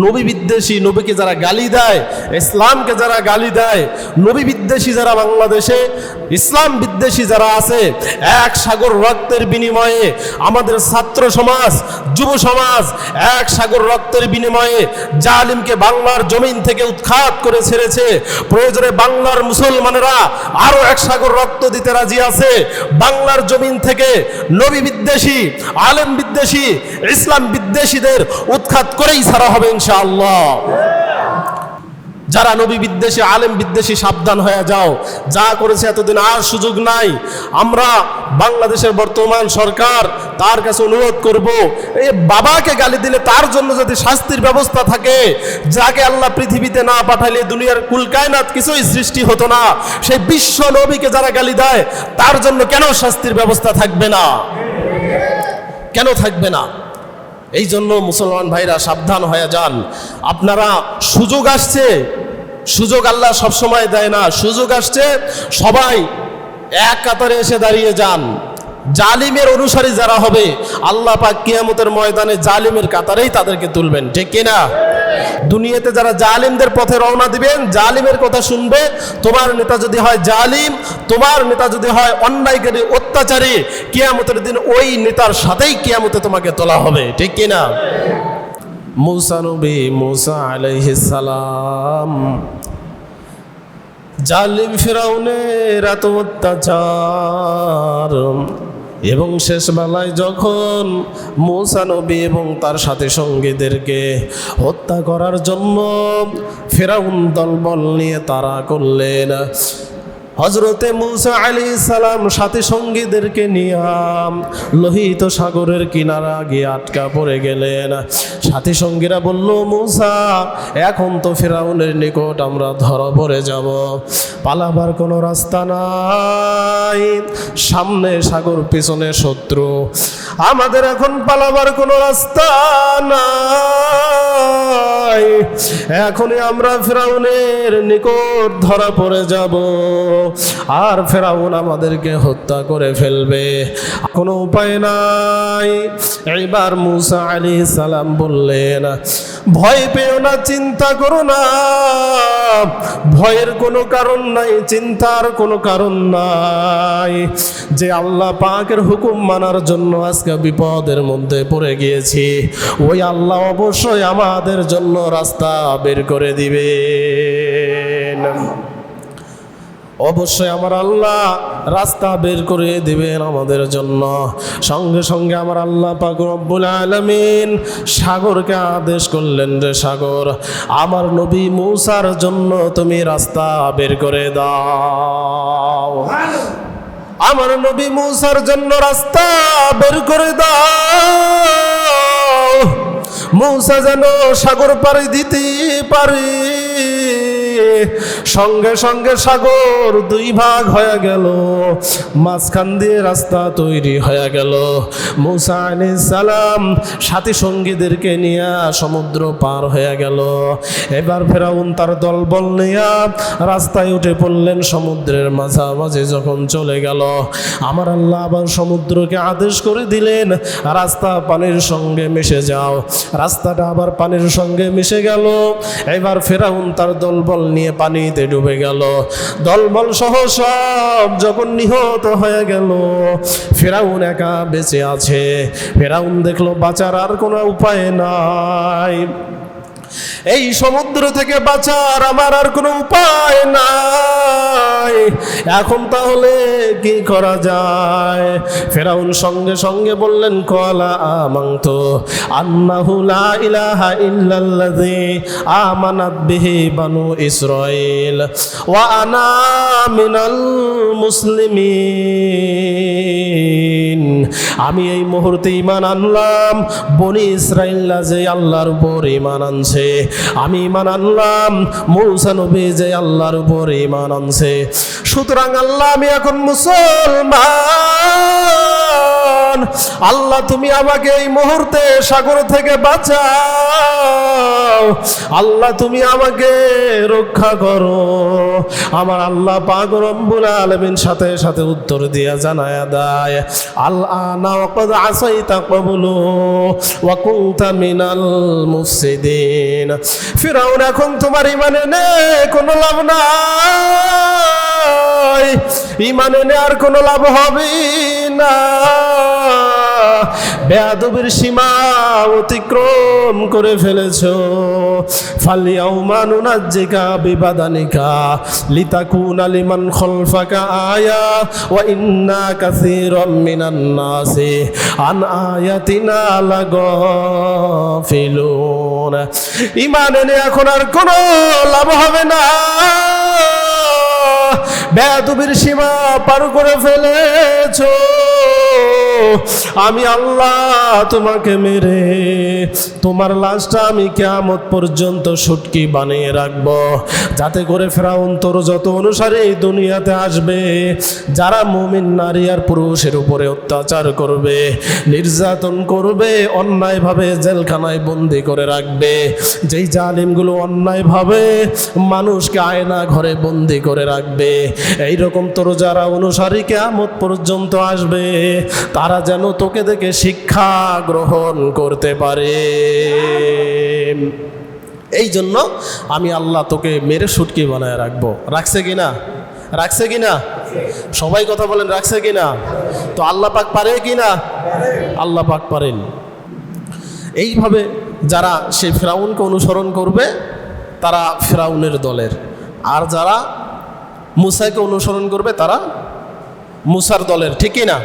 নবী বিদ্বেষী নবীকে যারা গালি দেয়, ইসলামকে যারা গালি দেয়, নবী বিদ্বেষী যারা বাংলাদেশে, ইসলাম বিদ্বেষী যারা আছে, এক সাগর রক্তের বিনিময়ে আমাদের ছাত্র সমাজ, যুব সমাজ, এক সাগর রক্তের বিনিময়ে জালিমকে বাংলার জমিন থেকে উৎখাত করে ছেড়েছে। প্রয়োজনে বাংলার মুসলমানেরা আরও এক সাগর রক্ত দিতে রাজি আছে। বাংলার জমিন থেকে নবী বিদ্বেষী, আলেম বিদ্বেষী, ইসলাম বিদ্বেষীদের উৎখাত করেই ছাড়া হবে ইনশাআল্লাহ। যারা নবী বিদ্বেষী, আলেম বিদ্বেষী, সাবধান হয়ে যাও। যা করেছে এতদিন আর সুযোগ নাই। আমরা বাংলাদেশের বর্তমান সরকার, তার কাছে অনুরোধ করব এই বাবাকে গালি দিলে তার জন্য যদি শাস্তির ব্যবস্থা থাকে, যাকে আল্লাহ পৃথিবীতে না পাঠালে দুনিয়ার কুলকায়নাত কিছুই সৃষ্টি হতো না। সেই বিশ্ব নবীকে যারা গালি দেয়, তার জন্য কেন শাস্তির ব্যবস্থা থাকবে না? কেন থাকবে না? এই জন্য মুসলমান ভাইরা সাবধান হয়ে যান। আপনারা সুযোগ আসছে, সুযোগ আল্লাহ সবসময় দেয় না। সুযোগ আসছে, সবাই এক কাতারে এসে দাঁড়িয়ে যান। জালিমের অনুসারী যারা হবে, আল্লাহ পাক কিয়ামতের ময়দানে জালিমের কাতারেই তাদেরকে তুলবেন। ঠিক কিনা? দুনিয়াতে যারা জালিমদের পথে রওনা দিবেন, জালিমের কথা শুনবে। তোমার নেতা যদি হয় জালিম, তোমার নেতা যদি হয় অন্যায়কারী, অত্যাচারী, কিয়ামতের দিন ওই নেতার সাথেই কিয়ামতে তোমাকে তোলা হবে। ঠিক কিনা? মুসা নবী মুসা সালাম। জালিম ফেরাউনের এত অত্যাচার। এবং শেষ বেলায় যখন মৌসা নবী এবং তার সাথে সঙ্গীদেরকে হত্যা করার জন্য ফেরাউন দলবল নিয়ে তারা করলেন হজরতে মুসা আলী সালাম সাথে সঙ্গীদেরকে নিয়ে লোহিত সাগরের কিনারা গিয়ে আটকা পড়ে গেলেন। সাথী সঙ্গীরা বলল, মুসা, এখন তো ফেরাউনের নিকট আমরা ধরা পড়ে যাব। পালাবার কোনো রাস্তা নাই। সামনে সাগর, পিছনে শত্রু। আমাদের এখন পালাবার কোনো রাস্তা নাই। এখনই আমরা ফেরাউনের নিকট ধরা পড়ে যাব। আর ফেরাউন আমাদেরকে হত্যা করে ফেলবে। কোনো উপায় নাই। এবার মুসা আলী সালাম বললেন, ভয় পেও না, চিন্তা করো না। ভয়ের কোনো কারণ নাই, চিন্তার কোনো কারণ নাই। যে আল্লাহ পাকের হুকুম মানার জন্য আজকে বিপদের মধ্যে পড়ে গিয়েছি, ওই আল্লাহ অবশ্যই আমাদের জন্য রাস্তা বের করে দিবেন। অবশ্যই আমার আল্লাহ রাস্তা বের করে দিবেন আমাদের জন্য। সঙ্গে সঙ্গে আমার আল্লাহ পাক রব্বুল আলামিন সাগরকে আদেশ করলেন রে সাগর, আমার নবী মূসার জন্য তুমি রাস্তা বের করে দাও। আমার নবী মূসার জন্য রাস্তা বের করে দাও। মূসা যেন সাগর পাড়ি দিতে পারে। সঙ্গে সঙ্গে সাগর দুই ভাগ হয়ে গেল। মাঝখান দিয়ে রাস্তা তৈরি হয়ে গেল। মুসা আলাইহিস সালাম সাথী সঙ্গীদেরকে নিয়ে সমুদ্র পার হয়ে গেল। এবার ফেরাউন তার দলবল নিয়ে রাস্তায় উঠে পড়লেন সমুদ্রের মাঝামাঝি যখন চলে গেল। আমার আল্লাহ আবার সমুদ্রকে আদেশ করে দিলেন, রাস্তা পানির সঙ্গে মিশে যাও। রাস্তাটা আবার পানির সঙ্গে মিশে গেল। এবার ফেরাউন তার দলবল নিয়ে পানিতে ডুবে গেল। দলবল সহ সব যখন নিহত হয়ে গেল, ফেরাউন একা বেঁচে আছে। ফেরাউন দেখল বাঁচার আর কোনো উপায় নাই। এই সমুদ্র থেকে বাঁচার আমার আর কোনো উপায় নাই। এখন তাহলে কি করা যায়? ফেরাউন সঙ্গে সঙ্গে বললেন, কলা আমান্ত আন্নাহু লা ইলাহা ইল্লাল্লাযী আমানাত বিহি বানু ইসরাঈল ওয়া আনা মিনাল মুসলিমিন। আমি এই মুহূর্তে ঈমান আনলাম। বনি ইসরাইল্লা যে আল্লাহর উপর ঈমান আনছে। আমি ইমান আনলাম, মৌসা নবী যে আল্লাহর উপর ইমান আনছে। সুতরাং আল্লাহ, আমি এখন মুসলমান। আল্লাহ, তুমি আমাকে এই মুহূর্তে সাগর থেকে বাঁচাও। আল্লাহ, তুমি আমাকে রক্ষা করো। আমার আল্লাহ পাক রব্বুল আলামিন সাথে সাথে উত্তর দিয়া জানায়া দেয় আল আনা ওয়াকাদ আসাইতা ক্বাবলু ওয়া কুনতা মিনাল মুফসিদিন। ফিরাউন, এখন তোমার ইমানে নেই, কোনো লাভ নাই। ইমানে নেওয়ার কোনো লাভ হবে না। বেয়াদবের সীমা অতিক্রম করে ফেলেছ। ফালিয়াও মানুনাজ্জিকা বিবাদানিকা, লিতাকুন আলিমান খলফাকা আয়া, ওয়া ইন্না কাসীরাম মিনান আন আয়াতিনা লাগাফিলুন। ইমান এনে এখন আর কোনো লাভ হবে না। বেয়াদবির সীমা পার করে ফেলেছো। আমি আল্লাহ তোমাকে মেরে তোমার লাশটা আমি কেয়ামত পর্যন্ত সুটকি বানিয়ে রাখব। যাতে করে ফেরাউন তোর যত অনুসারে এই দুনিয়াতে আসবে, যারা মুমিন নারী আর পুরুষের উপরে অত্যাচার করবে, নির্যাতন করবে, অন্যায়ভাবে জেলখানায় বন্দি করে রাখবে। যেই জালিমগুলো অন্যায়ভাবে মানুষকে আয়না ঘরে বন্দি করে রাখবে, এইরকম তোর যারা অনুসারী কেয়ামত পর্যন্ত আসবে, তারা যেন তোকে দেখে শিক্ষা গ্রহণ করতে পারে। এই জন্য আমি আল্লাহ তোকে মেরে সুটকি বানায় রাখব। রাখছে কি না রাখছে কি না সবাই কথা বলেন, রাখছে কি না তো আল্লাহ পাক পারে কি না আল্লাহ পাক পারেন। এইভাবে যারা সে ফেরাউনকে অনুসরণ করবে, তারা ফেরাউনের দলের। আর যারা মুসাইকে অনুসরণ করবে, তারা মুসার দলের। ঠিকই না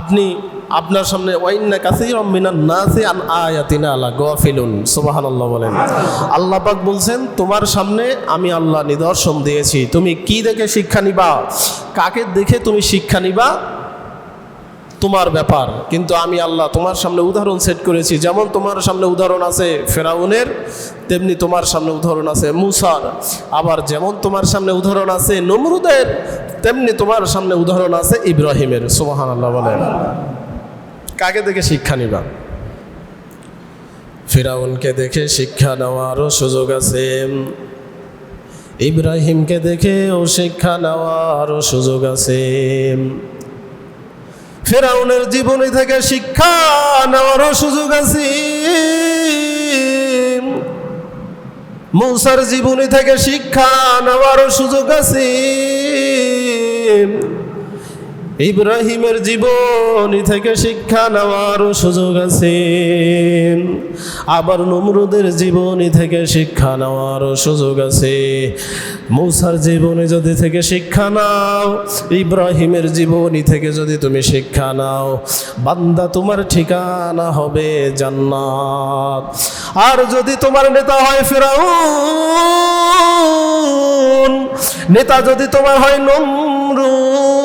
আপনি আপনার সামনে, ওয়াইন্না কাসির মিনান নাসি আন আয়াতিনা আল্লাহ গোয়া সুবহানাল্লাহ বলেন। আল্লাহ পাক বলছেন, তোমার সামনে আমি আল্লাহ নিদর্শন দিয়েছি। তুমি কি দেখে শিক্ষা নিবা? কাকে দেখে তুমি শিক্ষা নিবা? তোমার ব্যাপার। কিন্তু আমি আল্লাহ তোমার সামনে উদাহরণ সেট করেছি। যেমন তোমার সামনে উদাহরণ আছে ফেরাউনের, তেমনি তোমার সামনে উদাহরণ আছে মুসার। আবার যেমন তোমার সামনে উদাহরণ আছে নমরুদের, তেমনি তোমার সামনে উদাহরণ আছে ইব্রাহিমের। সুবাহান আল্লাহ বলেন। কাকে দেখে শিক্ষা নিবা? ফেরাউনকে দেখে শিক্ষা নেওয়ারও সুযোগ আছে। ইব্রাহিমকে দেখেও শিক্ষা নেওয়ারও সুযোগ আছে। ফেরাউনের জীবনী থেকে শিক্ষা নেওয়ারও সুযোগ আছে। মৌসার জীবনী থেকে শিক্ষা নেওয়ারও সুযোগ আছে। ইব্রাহিমের জীবনী থেকে শিক্ষা নেওয়ারও সুযোগ আছে। আবার নমরুদের জীবনী থেকে শিক্ষা নেওয়ারও সুযোগ আছে। মৌসার জীবনী যদি থেকে শিক্ষা নাও, ইব্রাহিমের জীবনী থেকে যদি তুমি শিক্ষা নাও, বান্দা তোমার ঠিকানা হবে জান্নাত। আর যদি তোমার নেতা হয় ফেরাউন, নেতা যদি তোমার হয় নমরুদ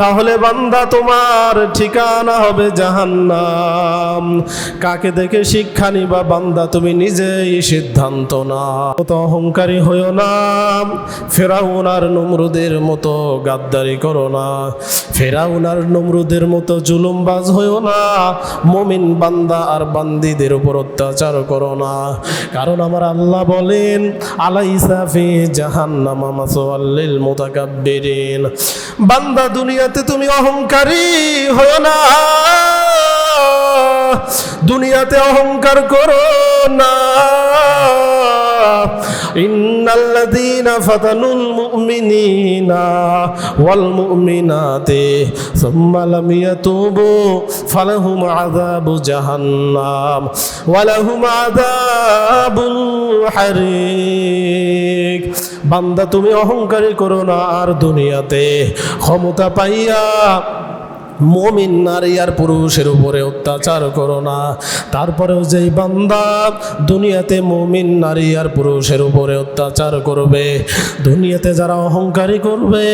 তাহলে বান্দা তোমার ঠিকানা হবে জাহান্নাম। কাকে দেখে শিক্ষা নিবা বান্দা, তুমি নিজেই সিদ্ধান্ত না তো অহংকারী হইও না, ফেরাউন আর নমরুদের মতো গাদ্দারি করো না। ফেরাউন আর নমরুদের মতো জুলুমবাজ হইও না, মমিন বান্দা আর বান্দিদের উপর অত্যাচার করো না। কারণ আমার আল্লাহ বলেন আলাইসাফি জাহান্নামা মাসওয়াল্লিল মুতাকাব্বিরিন। বান্দা দুনিয়াতে তুমি অহংকারী হও না। দুনিয়াতে অহংকার করো না। ইন্নাল্লাযীনা ফাতানুল মুমিনিনা ওয়াল মুমিনাতি সুম্মা লাম ইয়াতুবু ফালাহুম আযাবু জাহান্নাম ওয়া লাহুম আযাবুল হারিক। বান্দা তুমি অহংকারী করো না আর দুনিয়াতে। ক্ষমতা পাইয়া মমিন নারী আর পুরুষের উপরে অত্যাচার করো না। তারপরেও যেই বান্দা দুনিয়াতে মমিন নারী আর পুরুষের উপরে অত্যাচার করবে, দুনিয়াতে যারা অহংকারী করবে,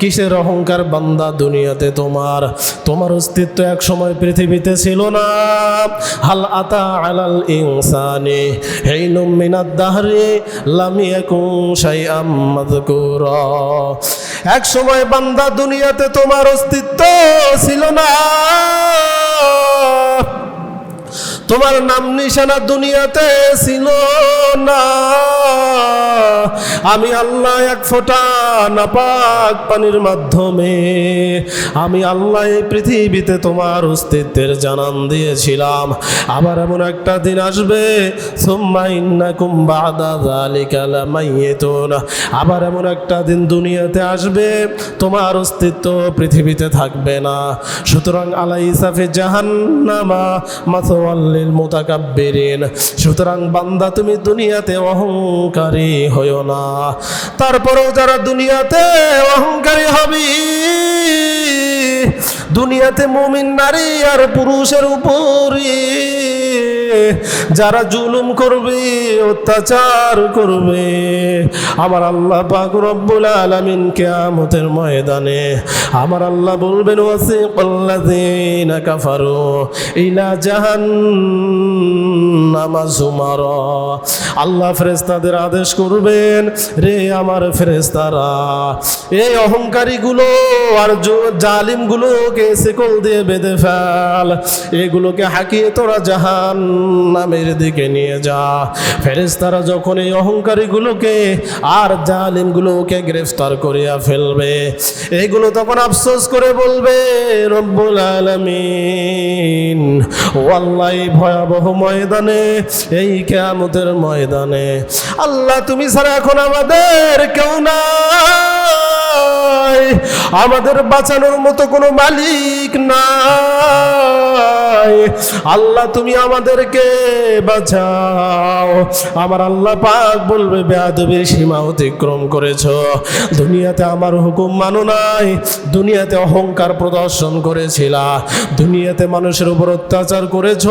কিসের অহংকার বান্দা দুনিয়াতে তোমার? তোমার অস্তিত্ব এক সময় পৃথিবীতে ছিল না। হাল আতা আলাল ইনসানি হেইনুম মিনাদ দাহরি, লাম ইয়াকুন শাইআম মাযকুরা। এক সময় বান্দা দুনিয়াতে তোমার অস্তিত্ব ছিল না। তোমার নাম নিশানা দুনিয়াতে ছিল না। আমি আল্লাহ এক ফোঁটা নাপাক পানির মাধ্যমে, আমি আল্লাহ এই পৃথিবীতে তোমার অস্তিত্বের জানান দিয়েছিলাম। আবার এমন একটা দিন আসবে আবার এমন একটা দিন দুনিয়াতে আসবে, তোমার অস্তিত্ব পৃথিবীতে থাকবে না। সুতরাং আলাই আলাইসাফে জাহান্নামা মাসওয়াল্লিল মুতাকাব্বিরিন সুতরাং বান্দা, তুমি দুনিয়াতে অহংকারী হইও না। তারপরেও যারা দুনিয়াতে অহংকারী হবি, দুনিয়াতে মুমিন নারী আর পুরুষের উপরই যারা জুলুম করবে, অত্যাচার করবে, আমার আল্লাহ পাক রব্বুল আলামিন কিয়ামতের ময়দানে আমার আল্লাহ বলবেন, ওয়াসিকাল্লাযিনা কাফারু ইলা জাহান্নামা যুমারা আল্লাহ ফেরেশতাদের আদেশ করবেন, রে আমার ফেরেশতারা, এই অহংকারীগুলো আর জালিমগুলোকে শিকল দিয়ে বেঁধে ফেল। এগুলোকে হাঁকিয়ে তোরা জাহান নামের দিকে নিয়ে যা। ফেরেশতারা যখন এই অহংকারীগুলোকে আর জালিমগুলোকে গ্রেফতার করিয়া ফেলবে, এগুলো তখন আফসোস করে বলবে, রব্বুল আলামিন, ও আল্লাহ এই ভয়াবহ ময়দানে, এই কেয়ামতের ময়দানে, আল্লাহ তুমি ছাড়া এখন আমাদের কেউ নাই। আমাদের বাঁচানোর মতো কোনো মালিক নাই। আল্লাহ তুমি আমাদেরকে বাঁচাও। আমার আল্লাহ পাক বলবে, বেয়াদবির সীমা অতিক্রম করেছ। দুনিয়াতে আমার হুকুম মানো নাই, দুনিয়াতে অহংকার প্রদর্শন করেছিলা। দুনিয়াতে মানুষের উপর অত্যাচার করেছ,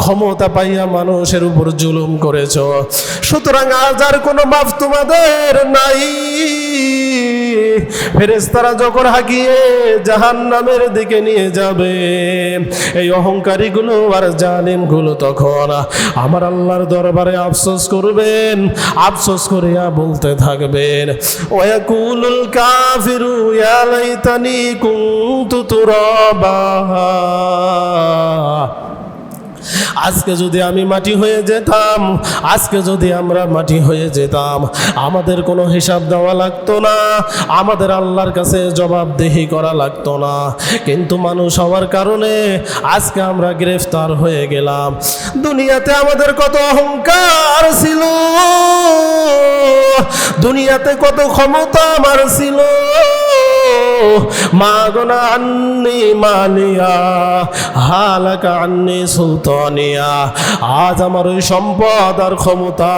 ক্ষমতা পাইয়া মানুষের উপর জুলুম করেছ। সুতরাং আজ আর কোনো মাফ তোমাদের নাই। ফেরেস্তারা যখন হাঁকিয়ে জাহান নামের দিকে নিয়ে যাবে, এই অহংকারীগুলো আর জালিমগুলো তখন আমার আল্লাহর দরবারে আফসোস করবেন, আফসোস করিয়া বলতে থাকবেন, ওয়াকুলুল কাফিরু ইয়া লাইতানি কুনতু তুরাবা। আজকে যদি আমি মাটি হয়ে যেতাম, আজকে যদি আমরা মাটি হয়ে যেতাম, আমাদের কোনো হিসাব দেওয়া লাগতো না, আমাদের আল্লাহর কাছে জবাবদেহি করা লাগতো না। কিন্তু মানুষ হওয়ার কারণে আজকে আমরা গ্রেফতার হয়ে গেলাম। দুনিয়াতে আমাদের কত অহংকার ছিল, দুনিয়াতে কত ক্ষমতা আমার ছিল। মাগনা আন্নি মালিয়া হালাকা আন্নি সুলতানিয়া। আজ আমার ওই সম্পদ আর ক্ষমতা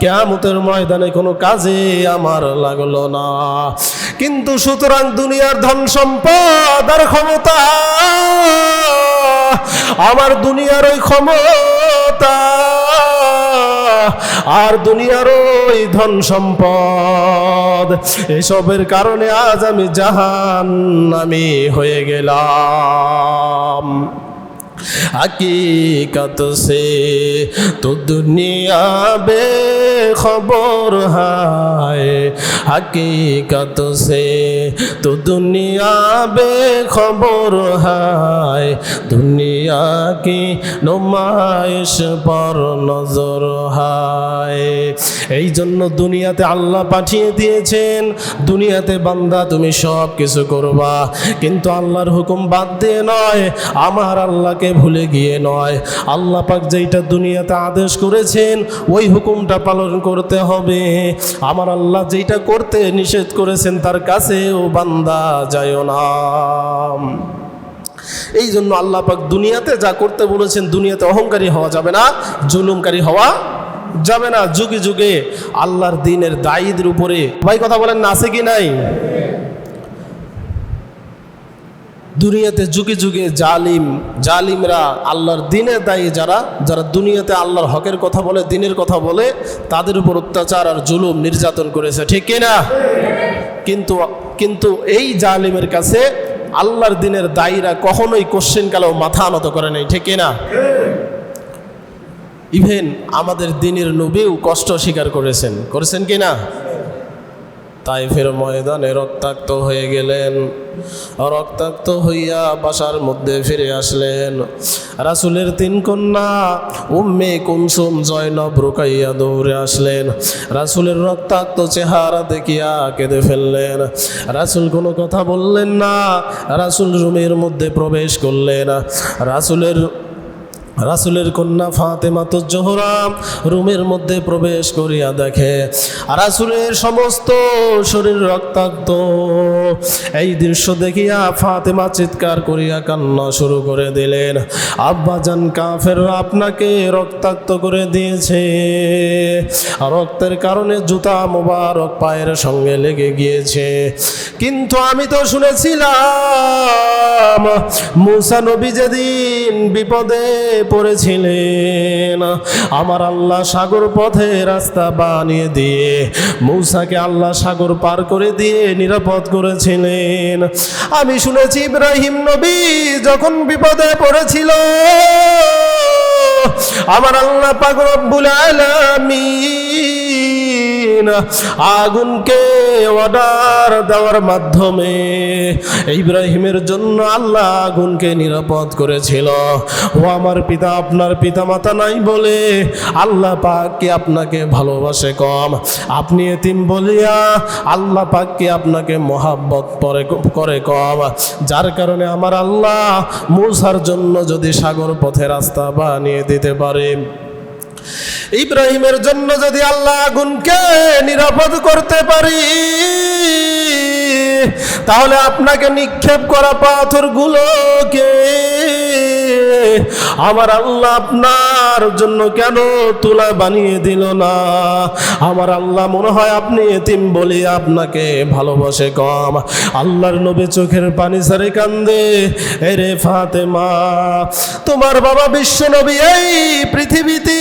কেয়ামতের ময়দানে কোনো কাজে আমার লাগল না। কিন্তু সুতরাং দুনিয়ার ধন সম্পদ আর ক্ষমতা, আমার দুনিয়ার ওই ক্ষমতা আর দুনিয়ার ওই ধন সম্পদ। এসবের কারণে আজ আমি জাহান আমি হয়ে গেলাম। हकीकत से तो दुनिया बेखबर है हकीकत से तो दुनिया बेखबर है दुनिया की नुमाइश पर नजर है এই জন্য দুনিয়াতে আল্লাহ পাঠিয়ে দিয়েছেন দুনিয়াতে বান্দা তুমি সব কিছু করবা কিন্তু আল্লাহর হুকুম বাদ দিয়ে নয় আমার আল্লাহকে ভুলে গিয়ে নয়। আল্লাহ পাক যেইটা দুনিয়াতে আদেশ করেছেন, ওই হুকুমটা পালন করতে হবে। আমার আল্লাহ যেইটা করতে নিষেধ করেছেন, তার কাছে ও বান্দা যায় না। এই জন্য আল্লাহ পাক দুনিয়াতে যা করতে বলেছেন, দুনিয়াতে অহংকারী হওয়া যাবে না, জুলুমকারী হওয়া যাবে না। যুগে যুগে আল্লাহর দিনের দায়ীদের উপরে ভাই, কথা বলেন না, আছে কি নাই? দুনিয়াতে যুগে যুগে জালিম, জালিমরা আল্লাহর দিনের দায়ী যারা যারা দুনিয়াতে আল্লাহর হকের কথা বলে, দিনের কথা বলে, তাদের উপর অত্যাচার আর জুলুম নির্যাতন করেছে, ঠিক কিনা কিন্তু কিন্তু এই জালিমের কাছে আল্লাহর দিনের দায়ীরা কখনোই কোশ্চেন কালেও মাথা নত করে নাই, ঠিক কিনা ইভেন আমাদের দিনের নবীও কষ্ট স্বীকার করেছেন করেছেন কি না? তাইফের ময়দানে রক্তাক্ত হয়ে গেলেন। রক্তাক্ত হইয়া বাসার মধ্যে ফিরে আসলেন। রাসুলের তিন কন্যা উম্মে কুমসুম জয়নব রুকাইয়া দৌড়ে আসলেন। রাসুলের রক্তাক্ত চেহারা দেখিয়া কেঁদে ফেললেন। রাসুল কোনো কথা বললেন না। রাসুল রুমের মধ্যে প্রবেশ করলেন। রাসুলের রাসুলের কন্যা ফাতেমা তো জোহরাম রুমের মধ্যে প্রবেশ করিয়া দেখে, রাসুলের সমস্ত শরীর রক্তাক্ত। এই দৃশ্য দেখিয়া ফাতেমা চিৎকার করিয়া কান্না শুরু করে দিলেন, আব্বাজান কাফের আপনাকে রক্তাক্ত করে দিয়েছে। রক্তের কারণে জুতা মোবারক পায়ের সঙ্গে লেগে গিয়েছে। কিন্তু আমি তো শুনেছিলাম, মুসা নবী যেদিন বিপদে পড়েছিলেন। আমার আল্লাহ সাগর পথে রাস্তা বানিয়ে দিয়ে মৌসাকে আল্লাহ সাগর পার করে দিয়ে নিরাপদ করেছিলেন। আমি শুনেছি ইব্রাহিম নবী যখন বিপদে পড়েছিল, আমার আল্লাহ পাক রব্বুল আলামিন আগুনকে অর্ডার দেওয়ার মাধ্যমে ইব্রাহিমের জন্য আল্লাহ আগুনকে নিরাপদ করেছিল। ও আমার পিতা, আপনার পিতা মাতা নাই বলে আল্লাহ পাককে আপনাকে ভালোবাসে কম। আপনি এতিম বলিয়া আল্লাহ পাককে আপনাকে মহাব্বত পরে করে কম। যার কারণে আমার আল্লাহ মূসার জন্য যদি সাগর পথে রাস্তা বানিয়ে দিতে পারে ইব্রাহিমের জন্য যদি আল্লাহ আগুনকে নিরাপদ করতে পারি তাহলে আপনাকে নিক্ষেপ করা পাথরগুলোকে আমার আল্লাহ আপনার জন্য কেন তুলা বানিয়ে দিল না? আমার আল্লাহ মনে হয় আপনি এতিম বলি আপনাকে ভালোবাসে কম। আল্লাহর নবী চোখের পানি সারে কান্দে, এরে ফাতেমা, তোমার বাবা বিশ্ব নবী এই পৃথিবীতে।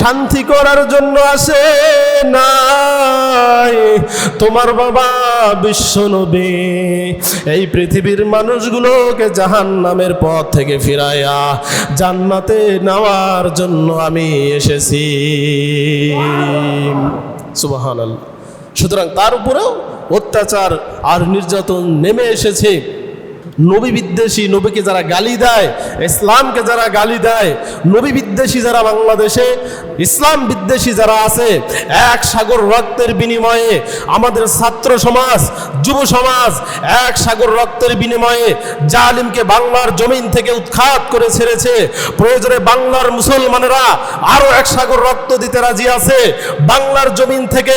শান্তি করার জন্য আসে নাই। তোমার বাবা বিশ্ব নবী এই পৃথিবীর মানুষগুলোকে জাহান নামের পথ থেকে ফিরাইয়া জান্নাতে নেওয়ার জন্য আমি এসেছি। সুবাহান সুতরাং তার উপরেও অত্যাচার আর নির্যাতন নেমে এসেছে। নবী বিদ্বেষী নবীকে যারা গালি দেয়, ইসলামকে যারা গালি দেয়, নবী বিদ্বেষী যারা বাংলাদেশে, ইসলাম বিদ্বেষী যারা আছে, এক সাগর রক্তের বিনিময়ে আমাদের ছাত্র সমাজ, যুব সমাজ এক সাগর রক্তের বিনিময়ে জালিমকে বাংলার জমিন থেকে উৎখাত করে ছেড়েছে। প্রয়োজনে বাংলার মুসলমানেরা আরও এক সাগর রক্ত দিতে রাজি আছে। বাংলার জমিন থেকে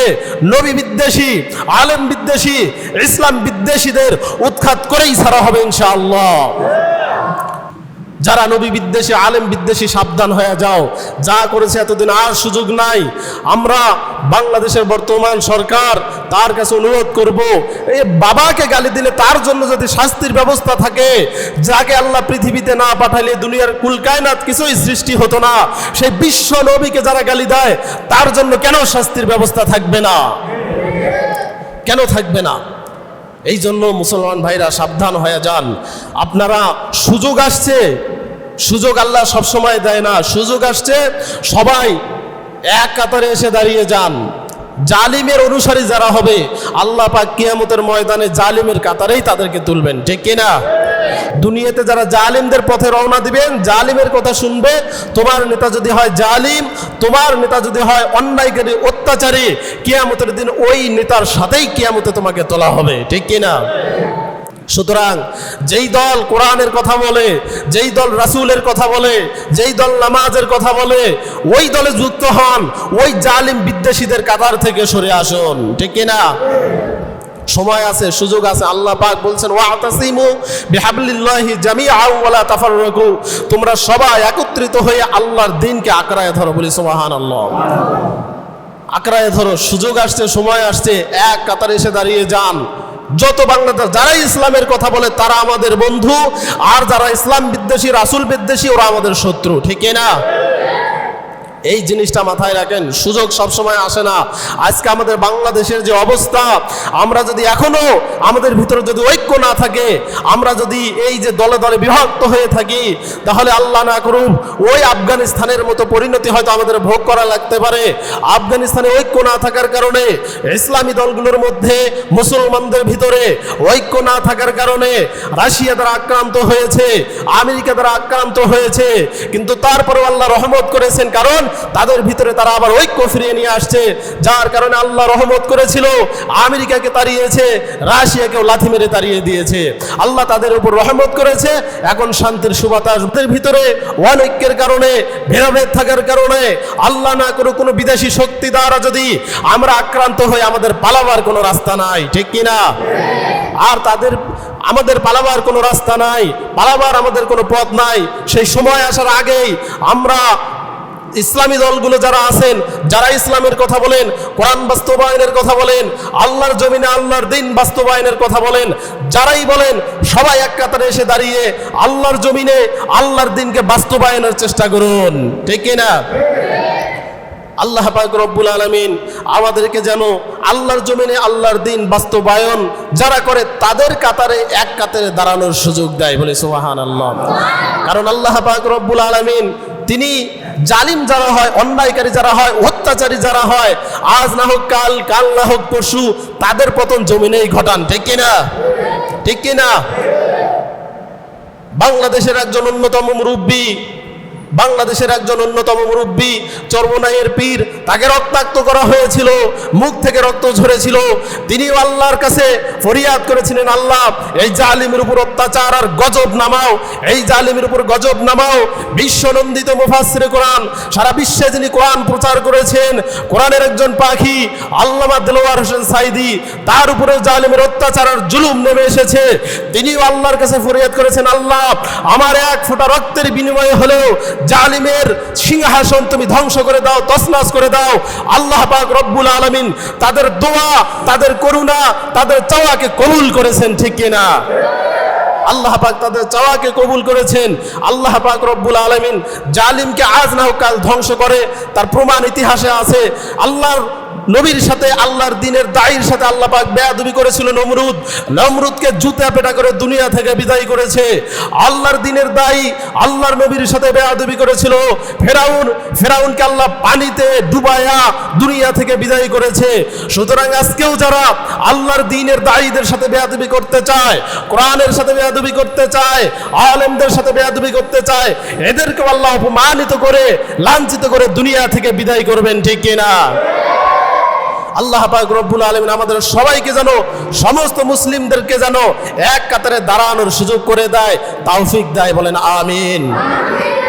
নবী বিদ্বেষী, আলেম বিদ্বেষী, ইসলাম বিদ্বেষীদের উৎখাত করেই ছাড়া হবে ইনশাআল্লাহ। যারা নবী বিদ্বেষী, আলেম বিদ্বেষী, সাবধান হয়ে যাও। যা করেছে এতদিন আর সুযোগ নাই। আমরা বাংলাদেশের বর্তমান সরকার, তার কাছে অনুরোধ করব এই বাবাকে গালি দিলে তার জন্য যদি শাস্তির ব্যবস্থা থাকে, যাকে আল্লাহ পৃথিবীতে না পাঠালে দুনিয়ার কুলকায়নাত কিছুই সৃষ্টি হতো না। সেই বিশ্ব নবীকে যারা গালি দেয়, তার জন্য কেন শাস্তির ব্যবস্থা থাকবে না? কেন থাকবে না? এই জন্য মুসলমান ভাইরা সাবধান হয়ে যান। আপনারা সুযোগ আসছে, সুযোগ আল্লাহ সবসময় দেয় না। সুযোগ আসছে, সবাই এক কাতারে এসে দাঁড়িয়ে যান। জালিমের অনুসারী যারা হবে, আল্লাহ পাক কিয়ামতের ময়দানে জালিমের কাতারেই তাদেরকে তুলবেন। ঠিক কিনা? দুনিয়াতে যারা জালিমদের পথে রওনা দিবেন, জালিমের কথা শুনবে, তোমার নেতা যদি হয় জালিম, তোমার নেতা যদি হয় অন্যায়কারী, অত্যাচারী, কিয়ামতের দিন ওই নেতার সাথেই কিয়ামতে তোমাকে তোলা হবে। ঠিক কিনা? সুতরাং যেই দল কোরআনের কথা বলে, যেই দল রাসূলের কথা বলে, যেই দল নামাজের কথা বলে, ওই দলে যুক্ত হন, ওই জালিম বিদ্বেষীদের কাতার থেকে সরে আসুন। ঠিক না? সময় আছে, সুযোগ আছে, আল্লাহ পাক বলছেন, ওয়াতাসিমু বিহাবলিল্লাহি জামিআও ওয়ালা তাফাররাকু। তোমরা সবাই একত্রিত হয়ে আল্লাহর দ্বীনকে আঁকড়ায় ধরো, বলি সুবহানাল্লাহ। আঁকড়ায় ধরো, সুযোগ আসছে, সময় আসছে, এক কাতারে এসে দাঁড়িয়ে যান। যত বাংলাদেশ যারা ইসলামের কথা বলে, তারা আমাদের বন্ধু। আর যারা ইসলাম বিদ্বেষী, রাসুল বিদ্বেষী, ওরা আমাদের শত্রু, ঠিক না এই জিনিসটা মাথায় রাখেন, সুযোগ সবসময় আসে না। আজকে আমাদের বাংলাদেশের যে অবস্থা, আমরা যদি এখনও আমাদের ভিতরে যদি ঐক্য না থাকে, আমরা যদি এই যে দলে দলে বিভক্ত হয়ে থাকি, তাহলে আল্লাহ না করুন ওই আফগানিস্তানের মতো পরিণতি হয়তো আমাদের ভোগ করা লাগতে পারে। আফগানিস্তানে ঐক্য না থাকার কারণে, ইসলামী দলগুলোর মধ্যে মুসলমানদের ভিতরে ঐক্য না থাকার কারণে রাশিয়া দ্বারা আক্রান্ত হয়েছে, আমেরিকা দ্বারা আক্রান্ত হয়েছে। কিন্তু তারপরেও আল্লাহ রহমত করেছেন, কারণ তাদের ভিতরে তারা আবার ঐক্য ফিরিয়ে নিয়ে আসছে। যার কারণে আল্লাহ রহমত করেছিল, আমেরিকাকে তাড়িয়েছে, রাশিয়াকেও লাথি মেরে তাড়িয়ে দিয়েছে। আল্লাহ তাদের উপর রহমত করেছে, এখন শান্তির সুবাতাস ওদের ভিতরে অনৈক্যের কারণে, ভেদাভেদ থাকার কারণে, আল্লাহ না করে কোনো বিদেশি শক্তি দ্বারা যদি আমরা আক্রান্ত হই আমাদের পালাবার কোনো রাস্তা নাই, ঠিক কিনা আর তাদের, আমাদের পালাবার কোনো রাস্তা নাই, পালাবার আমাদের কোনো পথ নাই। সেই সময় আসার আগেই আমরা ইসলামী দলগুলো যারা আছেন, যারা ইসলামের কথা বলেন, কোরআন বাস্তবায়নের কথা বলেন, আল্লাহর জমিনে আল্লাহর দিন বাস্তবায়নের কথা বলেন, যারাই বলেন, সবাই এক কাতারে এসে দাঁড়িয়ে আল্লাহর জমিনে আল্লাহর দিনকে বাস্তবায়নের চেষ্টা করুন। ঠিক না? আল্লাহ পাক রব্বুল আলমিন আমাদেরকে যেন আল্লাহর জমিনে আল্লাহর দিন বাস্তবায়ন যারা করে, তাদের কাতারে এক কাতারে দাঁড়ানোর সুযোগ দেয় বলে সোহান আল্লাহ কারণ আল্লাহ পাক রব্বুল আলমিন তিনি জালিম যারা হয়, অন্যায়কারী যারা হয়, অত্যাচারী যারা হয়, আজ না হোক কাল কাল না হোক পশু তাদের পতন জমিনেই ঘটান, ঠিক কিনা? ঠিক কিনা? বাংলাদেশের একজন অন্যতম মুরব্বী বাংলাদেশের একজন অন্যতম মুরব্বী, চর্মনাইয়ের পীর, তাকে রক্তাক্ত করা হয়েছিল, মুখ থেকে রক্ত ঝরেছিল। তিনিও আল্লাহর কাছে ফরিয়াদ করেছিলেন, আল্লাহ, এই জালিমের উপর অত্যাচার আর গজব নামাও, এই জালিমের উপর গজব নামাও। বিশ্বনন্দিত মুফাসসিরে কোরআন, সারা বিশ্বে যিনি কোরআন প্রচার করেছেন, কোরআনের একজন পাখি, আল্লামা দেলোয়ার হোসেন সাইদি, তার উপরে জালিমের অত্যাচার আর জুলুম নেমে এসেছে। তিনিও আল্লাহর কাছে ফরিয়াদ করেছেন, আল্লাহ, আমার এক ফোঁটা রক্তের বিনিময়ে হলেও জালিমের সিংহাসন তুমি ধ্বংস করে দাও তসনাস করে দাও। আল্লাহ পাক রব্বুল আলমিন তাদের দোয়া, তাদের করুণা, তাদের চাওয়াকে কবুল করেছেন, ঠিক কিনা? আল্লাহ পাক তাদের চাওয়াকে কবুল করেছেন। আল্লাহ পাক রব্বুল আলমিন জালিমকে আজ না কাল ধ্বংস করে, তার প্রমাণ ইতিহাসে আছে। আল্লাহর নবীর সাথে আল্লাহর দিনের দায়ের সাথে আল্লাহ পাক বেয়াদবি করেছিল নমরুদ। নমরুদকে জুতা পেটা করে দুনিয়া থেকে বিদায় করেছে। আল্লাহর দিনের দায়ী আল্লাহর নবীর সাথে বেয়াদবি করেছিল। ফেরাউন, ফেরাউনকে আল্লাহ পানিতে ডুবায়া দুনিয়া থেকে বিদায় করেছে। সুতরাং আজকেও যারা আল্লাহর দিনের দায়ীদের সাথে বেয়াদবি করতে চায়, কোরআনের সাথে বেয়াদবি করতে চায়, আলেমদের সাথে বেয়াদবি করতে চায় এদেরকে আল্লাহ অপমানিত করে, লাঞ্ছিত করে দুনিয়া থেকে বিদায় করবেন, ঠিক কিনা? আল্লাহ পাক রব্বুল আলমিন আমাদের সবাইকে যেন সমস্ত মুসলিমদেরকে যেন এক কাতারে দাঁড়ানোর সুযোগ করে দেয় তাওফিক দেয়, বলেন আমিন।